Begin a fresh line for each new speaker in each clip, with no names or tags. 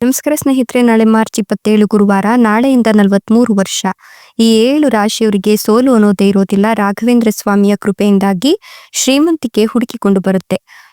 ನಮಸ್ಕಾರ ಸ್ನೇಹಿತರೆ, ನಾಳೆ ಮಾರ್ಚ್ ಇಪ್ಪತ್ತೇಳು ಗುರುವಾರ, ನಾಳೆಯಿಂದ ನಲವತ್ಮೂರು ವರ್ಷ. ಈ ಏಳು ರಾಶಿಯವರಿಗೆ ಸೋಲು ಅನ್ನೋದೇ ಇರೋದಿಲ್ಲ. ರಾಘವೇಂದ್ರ ಸ್ವಾಮಿಯ ಕೃಪೆಯಿಂದಾಗಿ ಶ್ರೀಮಂತಿಕೆ ಹುಡುಕಿಕೊಂಡು ಬರುತ್ತೆ.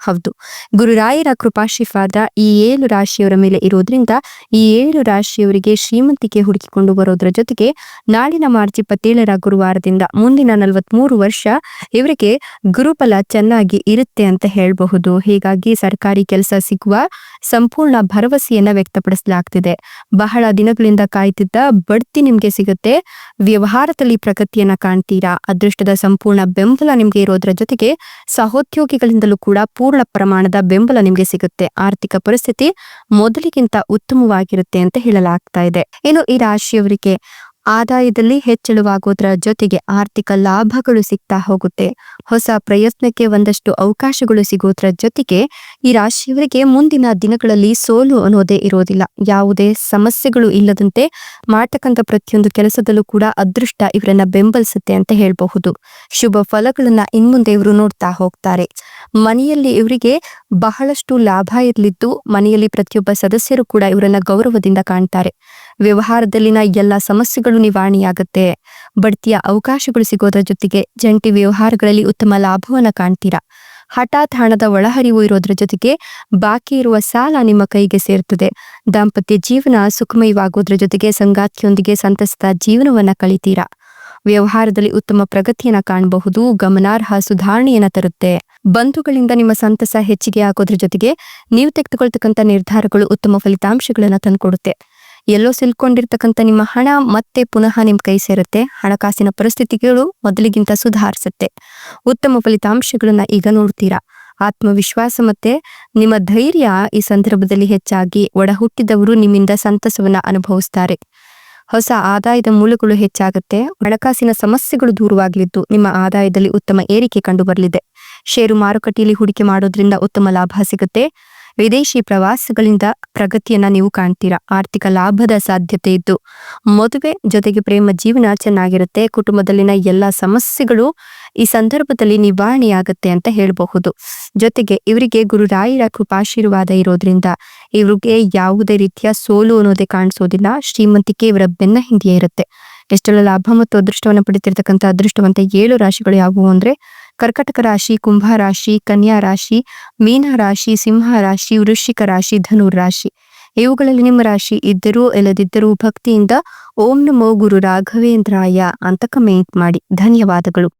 ಹೌದು. ಗುರುರಾಯರ ಕೃಪಾಶೀರ್ವಾದ ಈ ಏಳು ರಾಶಿಯವರ ಮೇಲೆ ಇರೋದ್ರಿಂದ ಈ ಏಳು ರಾಶಿಯವರಿಗೆ ಶ್ರೀಮಂತಿಕೆ ಹುಡುಕಿಕೊಂಡು ಬರೋದ್ರ ಜೊತೆಗೆ ನಾಳಿನ ಮಾರ್ಚ್ ಇಪ್ಪತ್ತೇಳರ ಗುರುವಾರದಿಂದ ಮುಂದಿನ ನಲವತ್ಮೂರು ವರ್ಷ ಇವರಿಗೆ ಗುರುಫಲ ಚೆನ್ನಾಗಿ ಇರುತ್ತೆ ಅಂತ ಹೇಳಬಹುದು. ಹೀಗಾಗಿ ಸರ್ಕಾರಿ ಕೆಲಸ ಸಿಗುವ ಸಂಪೂರ್ಣ ಭರವಸೆಯನ್ನ ವ್ಯಕ್ತಪಡಿಸಲಾಗ್ತಿದೆ. ಬಹಳ ದಿನಗಳಿಂದ ಕಾಯ್ತಿದ್ದ ಬಡ್ತಿ ನಿಮ್ಗೆ ಸಿಗುತ್ತೆ. ವ್ಯವಹಾರದಲ್ಲಿ ಪ್ರಗತಿಯನ್ನ ಕಾಣ್ತೀರಾ. ಅದೃಷ್ಟದ ಸಂಪೂರ್ಣ ಬೆಂಬಲ ನಿಮ್ಗೆ ಇರೋದ್ರ ಜೊತೆಗೆ ಸಹೋದ್ಯೋಗಿಗಳಿಂದಲೂ ಕೂಡ ಪೂರ್ಣ ಪ್ರಮಾಣದ ಬೆಂಬಲ ನಿಮಗೆ ಸಿಗುತ್ತೆ. ಆರ್ಥಿಕ ಪರಿಸ್ಥಿತಿ ಮೊದಲಿಗಿಂತ ಉತ್ತಮವಾಗಿರುತ್ತೆ ಅಂತ ಹೇಳಲಾಗ್ತಾ ಇದೆ. ಇನ್ನು ಈ ರಾಶಿಯವರಿಗೆ ಆದಾಯದಲ್ಲಿ ಹೆಚ್ಚಳವಾಗೋದ್ರ ಜೊತೆಗೆ ಆರ್ಥಿಕ ಲಾಭಗಳು ಸಿಗ್ತಾ ಹೋಗುತ್ತೆ. ಹೊಸ ಪ್ರಯತ್ನಕ್ಕೆ ಒಂದಷ್ಟು ಅವಕಾಶಗಳು ಸಿಗೋದ್ರ ಜೊತೆಗೆ ಈ ರಾಶಿಯವರಿಗೆ ಮುಂದಿನ ದಿನಗಳಲ್ಲಿ ಸೋಲು ಅನ್ನೋದೇ ಇರೋದಿಲ್ಲ. ಯಾವುದೇ ಸಮಸ್ಯೆಗಳು ಇಲ್ಲದಂತೆ ಮಾಡ್ತಕ್ಕಂಥ ಪ್ರತಿಯೊಂದು ಕೆಲಸದಲ್ಲೂ ಕೂಡ ಅದೃಷ್ಟ ಇವರನ್ನ ಬೆಂಬಲಿಸುತ್ತೆ ಅಂತ ಹೇಳಬಹುದು. ಶುಭ ಫಲಗಳನ್ನ ಇನ್ಮುಂದೆ ಇವರು ನೋಡ್ತಾ ಹೋಗ್ತಾರೆ. ಮನೆಯಲ್ಲಿ ಇವರಿಗೆ ಬಹಳಷ್ಟು ಲಾಭ ಇರಲಿದ್ದು ಮನೆಯಲ್ಲಿ ಪ್ರತಿಯೊಬ್ಬ ಸದಸ್ಯರು ಕೂಡ ಇವರನ್ನ ಗೌರವದಿಂದ ಕಾಣ್ತಾರೆ. ವ್ಯವಹಾರದಲ್ಲಿನ ಎಲ್ಲ ಸಮಸ್ಯೆಗಳು ನಿವಾರಣೆಯಾಗುತ್ತೆ. ಬಡ್ತಿಯ ಅವಕಾಶಗಳು ಸಿಗೋದ್ರ ಜೊತೆಗೆ ಜಂಟಿ ವ್ಯವಹಾರಗಳಲ್ಲಿ ಉತ್ತಮ ಲಾಭವನ್ನ ಕಾಣ್ತೀರಾ. ಹಠಾತ್ ಹಣದ ಒಳಹರಿವು ಇರೋದ್ರ ಜೊತೆಗೆ ಬಾಕಿ ಇರುವ ಸಾಲ ನಿಮ್ಮ ಕೈಗೆ ಸೇರ್ತದೆ. ದಾಂಪತ್ಯ ಜೀವನ ಸುಖಮಯವಾಗೋದ್ರ ಜೊತೆಗೆ ಸಂಗಾತಿಯೊಂದಿಗೆ ಸಂತಸದ ಜೀವನವನ್ನ ಕಳಿತೀರಾ. ವ್ಯವಹಾರದಲ್ಲಿ ಉತ್ತಮ ಪ್ರಗತಿಯನ್ನ ಕಾಣಬಹುದು, ಗಮನಾರ್ಹ ಸುಧಾರಣೆಯನ್ನ ತರುತ್ತೆ. ಬಂಧುಗಳಿಂದ ನಿಮ್ಮ ಸಂತಸ ಹೆಚ್ಚಿಗೆ ಆಗೋದ್ರ ಜೊತೆಗೆ ನೀವು ತೆಗೆದುಕೊಳ್ತಕ್ಕಂಥ ನಿರ್ಧಾರಗಳು ಉತ್ತಮ ಫಲಿತಾಂಶಗಳನ್ನ ತಂದುಕೊಡುತ್ತೆ. ಎಲ್ಲೋ ಸಿಲ್ಕೊಂಡಿರ್ತಕ್ಕಂಥ ನಿಮ್ಮ ಹಣ ಮತ್ತೆ ಪುನಃ ನಿಮ್ಮ ಕೈ ಸೇರುತ್ತೆ. ಹಣಕಾಸಿನ ಪರಿಸ್ಥಿತಿಗಳು ಮೊದಲಿಗಿಂತ ಸುಧಾರಿಸುತ್ತೆ. ಉತ್ತಮ ಫಲಿತಾಂಶಗಳನ್ನ ಈಗ ನೋಡ್ತೀರಾ? ಆತ್ಮವಿಶ್ವಾಸ ಮತ್ತೆ ನಿಮ್ಮ ಧೈರ್ಯ ಈ ಸಂದರ್ಭದಲ್ಲಿ ಹೆಚ್ಚಾಗಿ ಒಡ ಹುಟ್ಟಿದವರು ನಿಮ್ಮಿಂದ ಸಂತಸವನ್ನ ಅನುಭವಿಸ್ತಾರೆ. ಹೊಸ ಆದಾಯದ ಮೂಲಗಳು ಹೆಚ್ಚಾಗುತ್ತೆ. ಹಣಕಾಸಿನ ಸಮಸ್ಯೆಗಳು ದೂರವಾಗಲಿದ್ದು ನಿಮ್ಮ ಆದಾಯದಲ್ಲಿ ಉತ್ತಮ ಏರಿಕೆ ಕಂಡು ಬರಲಿದೆ ಷೇರು ಮಾರುಕಟ್ಟೆಯಲ್ಲಿ ಹೂಡಿಕೆ ಮಾಡೋದ್ರಿಂದ ಉತ್ತಮ ಲಾಭ ಸಿಗುತ್ತೆ. ವಿದೇಶಿ ಪ್ರವಾಸಗಳಿಂದ ಪ್ರಗತಿಯನ್ನ ನೀವು ಕಾಣ್ತೀರಾ? ಆರ್ಥಿಕ ಲಾಭದ ಸಾಧ್ಯತೆ ಇದ್ದು ಮದುವೆ ಜೊತೆಗೆ ಪ್ರೇಮ ಜೀವನ ಚೆನ್ನಾಗಿರುತ್ತೆ, ಕುಟುಂಬದಲ್ಲಿನ ಎಲ್ಲ ಸಮಸ್ಯೆಗಳು ಈ ಸಂದರ್ಭದಲ್ಲಿ ನಿವಾರಣೆಯಾಗುತ್ತೆ ಅಂತ ಹೇಳಬಹುದು. ಜೊತೆಗೆ ಇವರಿಗೆ ಗುರುರಾಯರ ಕೃಪಾಶೀರ್ವಾದ ಇರೋದ್ರಿಂದ ಇವರಿಗೆ ಯಾವುದೇ ರೀತಿಯ ಸೋಲು ಅನ್ನೋದೇ ಕಾಣಿಸೋದಿಲ್ಲ, ಶ್ರೀಮಂತಿಕೆ ಇವರ ಬೆನ್ನ ಹಿಂದಿಯೇ ಇರುತ್ತೆ. ಎಷ್ಟೆಲ್ಲ ಲಾಭ ಮತ್ತು ಅದೃಷ್ಟವನ್ನು ಪಡಿತಿರ್ತಕ್ಕಂಥ ಅದೃಷ್ಟವಂತ ಏಳು ರಾಶಿಗಳು ಯಾವುವು ಅಂದ್ರೆ ಕರ್ಕಟಕ ರಾಶಿ, ಕುಂಭ ರಾಶಿ, ಕನ್ಯಾ ರಾಶಿ, ಮೀನ ರಾಶಿ, ಸಿಂಹ ರಾಶಿ, ವೃಶ್ಚಿಕ ರಾಶಿ ಧನುರ್ ರಾಶಿ. ಇವುಗಳಲ್ಲಿ ನಿಮ್ಮ ರಾಶಿ ಇದ್ದರೂ ಇಲ್ಲದಿದ್ದರೂ ಭಕ್ತಿಯಿಂದ ಓಂ ನಮೋ ಗುರು ರಾಘವೇಂದ್ರಾಯ ಅಂತ ಕಮೆಂಟ್ ಮಾಡಿ. ಧನ್ಯವಾದಗಳು.